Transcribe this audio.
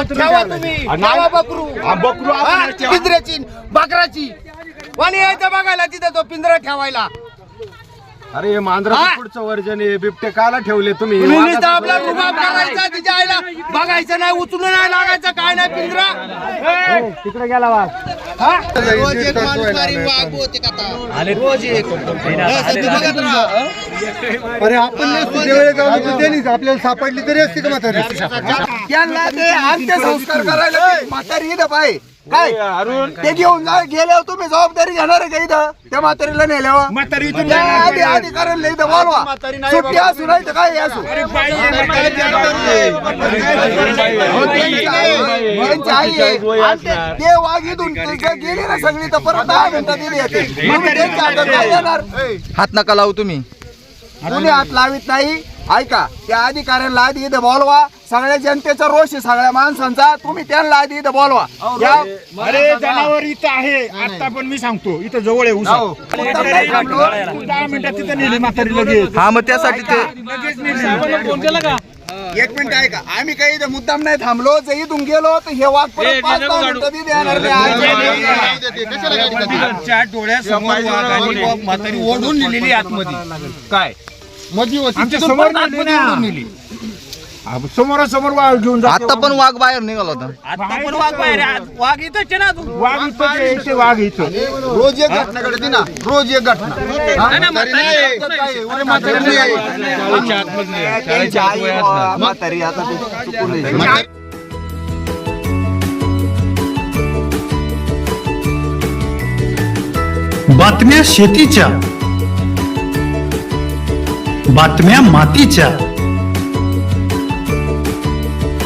ठेवा तुम्ही. ठेवा बकरू. बकरू हा. पिंजऱ्याची बकराची. कोणी यायचं बघायला तिथं तो पिंजरा ठेवायला. अरे हे मांजरा हा? पुढचं वर्जन आहे. बिबटे काला ठेवले तुम्ही? नुसतं आपला रुबाब करायचा तिच्या आईला बघायचं नाही उचलून नाही लागायचं काय नाही पिंजरा. आहे. तिकडे गेला वाघ. रोज एक माणूस मारी वाघ होते का आता? रोज एक. असं तू बघत राहा. अरे आपण नसतो त्यावेळेस त्यांनीच आपल्याला सापडली तरी असते का म्हातारी? यांना ते अंत्यसंस्कार करायला ते म्हातारी इथं पाय काय? अरुण. ते घेऊन जा गेल्यावर तुम्ही जबाबदारी घेणार आहे का इथं? त्या म्हातारीला नेल्यावर. त्या आधी अधिकाऱ्यांना इथं बोलवा. सुट्टी असू नाही तर काय असू? हो, त्यांची आई- आहे. आणि ते- ते वाघ इथून गेली ना सगळी तर परत दहा मिनिटात दिली येते तुम्ही त्यांच्या हातात काय देणार. हात नका लावू तुम्ही. कुणी हात लावित नाही? ऐका त्या अधिकाऱ्यांना आधी इथं बोलवा. सगळ्या जनतेचा रोष आहे सगळ्या माणसांचा. तुम्ही त्यांना आधी इथं बोलवा. या अरे जनावर इथं आहे. आता पण मी सांगतो. इथं जवळ आहे उसा. दहा मिनिटात तिथं नेली म्हातारी लगेच. हा मग त्यासाठी ते एक मिनिट ऐका. आम्ही काही इथं मुद्दाम नाही थांबलो जर इथून गेलो तर हे वाघ परत पाच दहा मिनिटं बी देणार नाही. डोळ्यासमोर म्हातारी ओढून नेलेली आतमध्ये. काय? आमच्यासमोर नेली. ना. समोरासमोर वाघ घेऊन जाते. आता पण वाघ. बाहेर निघाला होता. वाघ इथं जे इथे वाघ इथं. रोज एक घटना घडते ना रोज एक घटना. नाही. अरे म्हातारी नाही. त्यांची आई वा, म्हातारी आता ते चुकून आहे. बातम्या शेतीच्या बातम्या मातीच्या.